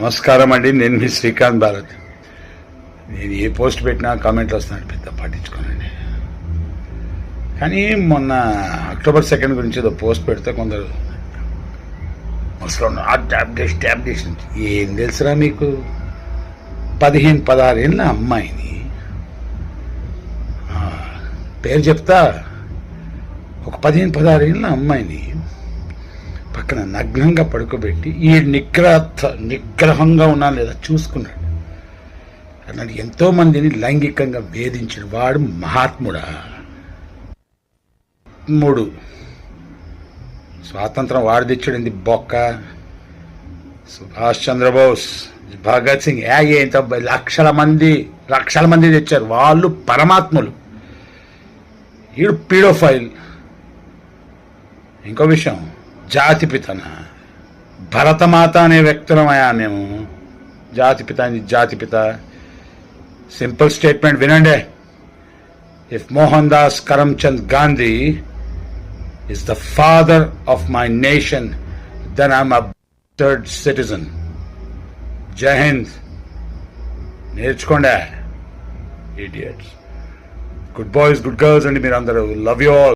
నమస్కారం అండి నేను మీ శ్రీకాంత్ భారత్. నేను ఏ పోస్ట్ పెట్టినా కామెంట్లు వస్తున్నాడు పెద్ద పట్టించుకోనండి. కానీ మొన్న అక్టోబర్ సెకండ్ గురించి ఏదో పోస్ట్ పెడితే కొందరు ముసలి ట్యాబ్లెట్ ట్యాబ్లెట్ ఏం తెలుసురా మీకు? పదిహేను పదహారేళ్ళ అమ్మాయిని. పేరు చెప్తా. ఒక పదిహేను పదహారేళ్ళ అమ్మాయిని పక్కన నగ్నంగా పడుకోబెట్టి ఈ నిగ్రహ నిగ్రహంగా ఉన్నా లేదా చూసుకున్నాడు. అన్నాడు ఎంతో మందిని లైంగికంగా వేధించిన వాడు మహాత్ముడా. మూడు. స్వాతంత్రం వాడు తెచ్చాడింది బొక్క. సుభాష్ చంద్రబోస్ భగత్ సింగ్ ఏ లక్షల మంది లక్షల మంది తెచ్చారు. వాళ్ళు పరమాత్ములు. ఈడు పీడోఫైల్. ఇంకో విషయం జాతిపితన. భరతమాత అనే వ్యక్తులమయ్యా మేము. జాతిపిత అని జాతిపిత. సింపుల్ స్టేట్మెంట్ వినండి. If Mohandas Karamchand Gandhi is the father of my nation, then I'm a third citizen. జై హింద్ నేర్చుకోండి idiots good boys good girls అండి మీరు అందరూ లవ్ యూ ఆల్